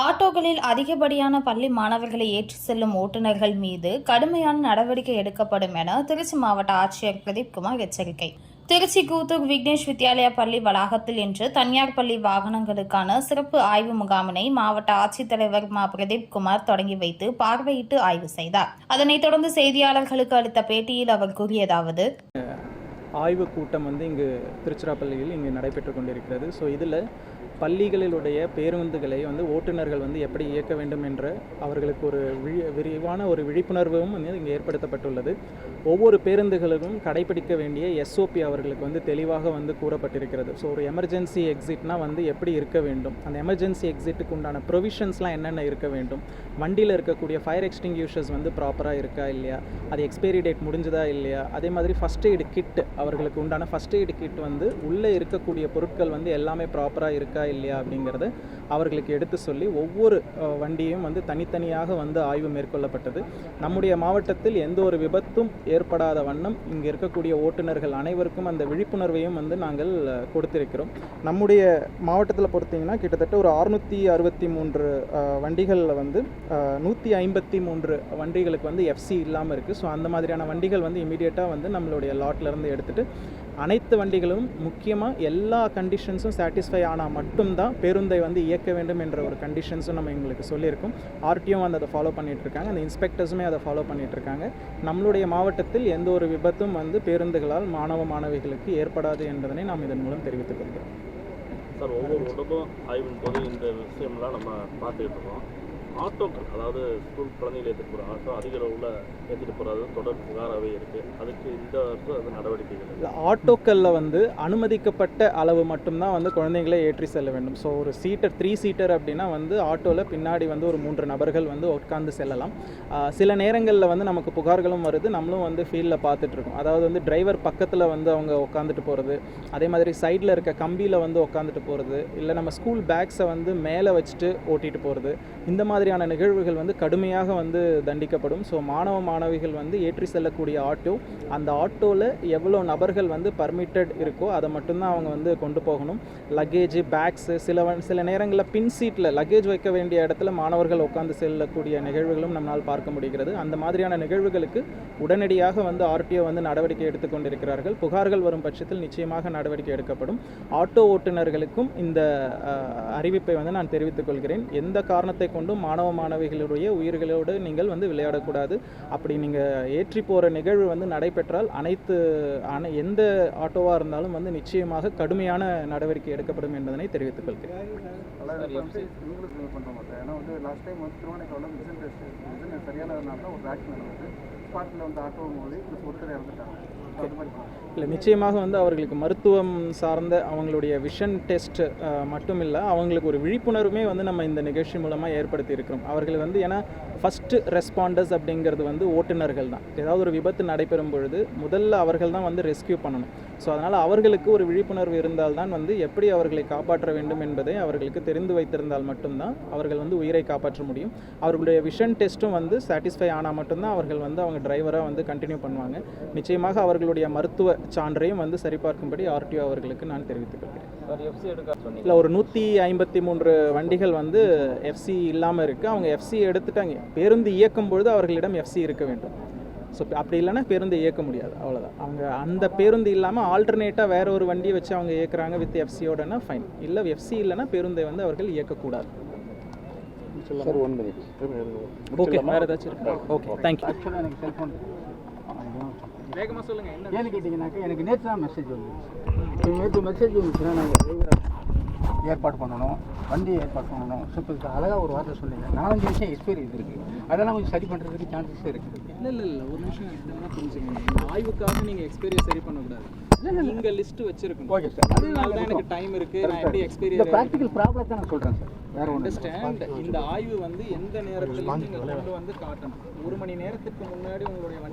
ஆட்டோக்களில் அதிகப்படியான பள்ளி மாணவர்களை ஏற்றி செல்லும் ஓட்டுநர்கள் மீது கடுமையான நடவடிக்கை எடுக்கப்படும் என திருச்சி மாவட்ட ஆட்சியர் பிரதீப் குமார் எச்சரிக்கை. திருச்சி கூத்தூர் விக்னேஷ் வித்யாலயா பள்ளி வளாகத்தில் இன்று தனியார் பள்ளி வாகனங்களுக்கான சிறப்பு ஆய்வு முகாமினை மாவட்ட ஆட்சித்தலைவர் மா. பிரதீப் குமார் தொடங்கி வைத்து பார்வையிட்டு ஆய்வு செய்தார். அதனைத் தொடர்ந்து செய்தியாளர்களுக்கு அளித்த பேட்டியில் அவர் கூறியதாவது ஆய்வு கூட்டம் வந்து இங்கு திருச்சிராப்பள்ளியில் இங்கு நடைபெற்று கொண்டிருக்கிறது. ஸோ இதில் பள்ளிகளிலுடைய பேருந்துகளை வந்து ஓட்டுநர்கள் வந்து எப்படி இயக்க வேண்டும் என்ற அவர்களுக்கு ஒரு விழி விரிவான ஒரு விழிப்புணர்வும் வந்து இங்கே ஏற்படுத்தப்பட்டுள்ளது. ஒவ்வொரு பேருந்துகளிலும் கடைபிடிக்க வேண்டிய எஸ்ஓபி அவர்களுக்கு வந்து தெளிவாக வந்து கூறப்பட்டிருக்கிறது. ஸோ ஒரு எமர்ஜென்சி எக்ஸிட்னா வந்து எப்படி இருக்க வேண்டும்? அந்த எமர்ஜென்சி எக்ஸிட்டுக்கு உண்டான ப்ரொவிஷன்ஸ்லாம் என்னென்ன இருக்க வேண்டும்? வண்டியில் இருக்கக்கூடிய ஃபயர் எக்ஸ்டிங்யூஷர்ஸ் வந்து ப்ராப்பராக இருக்கா இல்லையா? அது எக்ஸ்பைரி டேட் முடிஞ்சதா இல்லையா? அதே மாதிரி ஃபஸ்ட் எய்டு கிட் அவர்களுக்கு உண்டான ஃபஸ்ட் எய்டு கிட் வந்து உள்ளே இருக்கக்கூடிய பொருட்கள் வந்து எல்லாமே ப்ராப்பராக இருக்கா இல்லையா அப்படிங்கிறது அவர்களுக்கு எடுத்து சொல்லி ஒவ்வொரு வண்டியும் வந்து தனித்தனியாக வந்து ஆய்வு மேற்கொள்ளப்பட்டது. நம்முடைய மாவட்டத்தில் எந்த ஒரு விபத்தும் ஏற்படாத வண்ணம் இங்கே இருக்கக்கூடிய ஓட்டுநர்கள் அனைவருக்கும் அந்த விழிப்புணர்வையும் வந்து நாங்கள் கொடுத்திருக்கிறோம். நம்முடைய மாவட்டத்தில் பொறுத்தீங்கன்னா கிட்டத்தட்ட ஒரு அறுநூற்றி அறுபத்தி மூன்று வண்டிகளில் வந்து நூற்றி ஐம்பத்தி மூன்று வண்டிகளுக்கு வந்து எஃப்சி இல்லாமல் இருக்குது ஸோ அந்த மாதிரியான வண்டிகள் வந்து இமீடியட்டாக வந்து நம்மளுடைய லாட்லேருந்து எடுத்துகிட்டு அனைத்து வண்டிகளும் முக்கியமாக எல்லா கண்டிஷன்ஸும் சாட்டிஸ்ஃபை ஆனால் மட்டும்தான் பேருந்தை வந்து இயக்க வேண்டும் என்ற ஒரு கண்டிஷன்ஸும் நம்ம எங்களுக்கு சொல்லியிருக்கோம். ஆர்டிஓ வந்து அதை ஃபாலோ பண்ணிகிட்ருக்காங்க இருக்காங்க அந்த இன்ஸ்பெக்டர்ஸுமே அதை ஃபாலோ பண்ணிட்டு இருக்காங்க நம்மளுடைய மாவட்டத்தில் எந்த ஒரு விபத்தும் வந்து பேருந்துகளால் மாணவ மாணவிகளுக்கு ஏற்படாது என்பதனை நாம் இதன் மூலம் தெரிவித்துக் கொள்கிறோம். சார் ஒவ்வொரு உடம்பும் ஆய்வின் போது இந்த விஷயம்லாம் நம்ம பார்த்துக்கிட்டு இருக்கோம். ஆட்டோக்கள் அதாவது ஸ்கூல் குழந்தைகளை ஏற்றிட்டு போகிற ஆட்டோ அதிக அளவில் ஏற்றிட்டு போகிறது தொடர் புகாராகவே இருக்குது அதுக்கு இந்த வருஷம் அது நடவடிக்கைகள் இல்லை. ஆட்டோக்களில் வந்து அனுமதிக்கப்பட்ட அளவு மட்டும்தான் வந்து குழந்தைங்களை ஏற்றி செல்ல வேண்டும். ஸோ ஒரு சீட்டர் த்ரீ சீட்டர் அப்படின்னா வந்து ஆட்டோவில் பின்னாடி வந்து ஒரு மூன்று நபர்கள் வந்து உட்கார்ந்து செல்லலாம். சில நேரங்களில் வந்து நமக்கு புகார்களும் வருது. நம்மளும் வந்து ஃபீல்டில் பார்த்துட்ருக்கோம் அதாவது வந்து டிரைவர் பக்கத்தில் வந்து அவங்க உட்காந்துட்டு போகிறது அதே மாதிரி சைடில் இருக்க கம்பியில் வந்து உட்காந்துட்டு போகிறது இல்லை நம்ம ஸ்கூல் பேக்ஸை வந்து மேலே வச்சுட்டு ஓட்டிகிட்டு போகிறது இந்த மாதிரி மாதிரியான நிகழ்வுகள் வந்து கடுமையாக வந்து தண்டிக்கப்படும். ஸோ மாணவ மாணவிகள் வந்து ஏற்றி செல்லக்கூடிய ஆட்டோ அந்த ஆட்டோவில் எவ்வளோ நபர்கள் வந்து பர்மிட்டட் இருக்கோ அதை மட்டும்தான் அவங்க வந்து கொண்டு போகணும். லக்கேஜ் பேக்ஸு சில சில நேரங்களில் பின் சீட்டில் லக்கேஜ் வைக்க வேண்டிய இடத்துல மாணவர்கள் உட்காந்து செல்லக்கூடிய நிகழ்வுகளும் நம்மளால் பார்க்க முடிகிறது. அந்த மாதிரியான நிகழ்வுகளுக்கு உடனடியாக வந்து ஆர்டிஓ வந்து நடவடிக்கை எடுத்துக்கொண்டிருக்கிறார்கள் புகார்கள் வரும் பட்சத்தில் நிச்சயமாக நடவடிக்கை எடுக்கப்படும். ஆட்டோ ஓட்டுநர்களுக்கும் இந்த அறிவிப்பை வந்து நான் தெரிவித்துக் கொள்கிறேன். எந்த காரணத்தை கொண்டும் மாணவ மாணவிகளுடைய உயிர்களோடு நீங்கள் வந்து விளையாடக்கூடாது. அப்படி நீங்கள் ஏற்றி போகிற நிகழ்வு வந்து நடைபெற்றால் அனைத்து அனை எந்த ஆட்டோவாக இருந்தாலும் வந்து நிச்சயமாக கடுமையான நடவடிக்கை எடுக்கப்படும் என்பதனை தெரிவித்துக் கொள்கிறேன். ஏன்னா வந்து லாஸ்ட் டைம் வந்து திருவண்ணாமலை மிஷின் சரியானதுனால ஒரு ஆக்சிடென்ட் நடந்தது ஸ்பாட்டில் வந்து ஆட்டோ மோதி ஒருத்தர் இறந்துட்டாங்க இல்லை நிச்சயமாக வந்து அவர்களுக்கு மருத்துவம் சார்ந்த அவங்களுடைய விஷன் டெஸ்ட் மட்டும் இல்லை அவங்களுக்கு ஒரு விழிப்புணர்வுமே வந்து நம்ம இந்த நிகழ்ச்சி மூலமாக ஏற்படுத்தி இருக்கிறோம். அவர்கள் வந்து ஏன்னா ஃபஸ்ட்டு ரெஸ்பாண்டர்ஸ் அப்படிங்கிறது வந்து ஓட்டுநர்கள் தான். ஏதாவது ஒரு விபத்து நடைபெறும் பொழுது முதல்ல அவர்கள் தான் வந்து ரெஸ்கியூ பண்ணணும். ஸோ அதனால் அவர்களுக்கு ஒரு விழிப்புணர்வு இருந்தால்தான் வந்து எப்படி அவர்களை காப்பாற்ற வேண்டும் என்பதை அவர்களுக்கு தெரிந்து வைத்திருந்தால் மட்டும்தான் அவர்கள் வந்து உயிரை காப்பாற்ற முடியும். அவர்களுடைய விஷன் டெஸ்ட்டும் வந்து சாட்டிஸ்ஃபை ஆனால் மட்டும்தான் அவர்கள் வந்து அவங்க டிரைவராக வந்து கண்டினியூ பண்ணுவாங்க. நிச்சயமாக அவர்களுடைய மருத்துவ சான்றையும் வந்து சரிபார்க்கும்படி ஆர்டிஓ அவர்களுக்கு நான் தெரிவித்துக் கொள்கிறேன். இல்லை ஒரு நூற்றி ஐம்பத்தி மூன்று வண்டிகள் வந்து எஃப்சி இல்லாமல் இருக்குது அவங்க எஃப்சி எடுத்துட்டாங்க. பேருந்து இயக்கும் பொழுது அவர்களிடம் எஃப்சி இருக்க வேண்டும். ஸோ அப்படி இல்லைன்னா பேருந்து இயக்க முடியாது. அவ்வளோதான் அவங்க அந்த பேருந்து இல்லாமல் ஆல்டர்னேட்டாக வேற ஒரு வண்டியை வச்சு அவங்க இயக்குறாங்க வித் எஃப்சியோடனா ஃபைன் இல்லை எஃப்சி இல்லைன்னா பேருந்தை வந்து அவர்கள் இயக்கக்கூடாது. ஓகே வேறு ஏதாச்சும் இருக்கா? ஓகே தேங்க்யூ ஆக்சுவலாக எனக்கு செல்ஃபோன் வேகமாக சொல்லுங்கள் என்ன ஏன்னு கேட்டிங்கனாக்கா எனக்கு நேற்று தான் மெசேஜ் வந்து இப்போ நேற்று மெசேஜ் வந்துச்சுன்னா நாங்கள் டிரைவரை ஏற்பாடு பண்ணணும் வண்டி ஏற்பாடு பண்ணணும். ஸோ இப்போ அழகாக ஒரு வார்த்தை சொன்னீங்க நாலஞ்சு விஷயம் எக்ஸ்பீரியன்ஸ் இருக்குது அதெல்லாம் கொஞ்சம் சரி பண்ணுறதுக்கு சான்சஸ் இருக்குது இல்லை இல்லை இல்லை. ஒரு நிமிஷம் என்ன புரிஞ்சுக்கணும் இந்த ஆய்வுக்காக நீங்கள் எக்ஸ்பீரியன்ஸ் சரி பண்ணக்கூடாது. நீங்கள் லிஸ்ட் வச்சிருக்கணும். ஓகே சார் அதனால தான் எனக்கு டைம் இருக்குது நான் எப்படி இந்த எக்ஸ்பீரியன்ஸ் ப்ராக்டிக்கல் ப்ராப்ளத்தை நான் சொல்கிறேன் சார் வேறு ஒன்று அண்டர்ஸ்டாண்ட் இந்த ஆய்வு வந்து எந்த நேரத்தில் நீங்கள் கொண்டு வந்து காட்டணும். ஒரு மணி நேரத்துக்கு முன்னாடி உங்களுடைய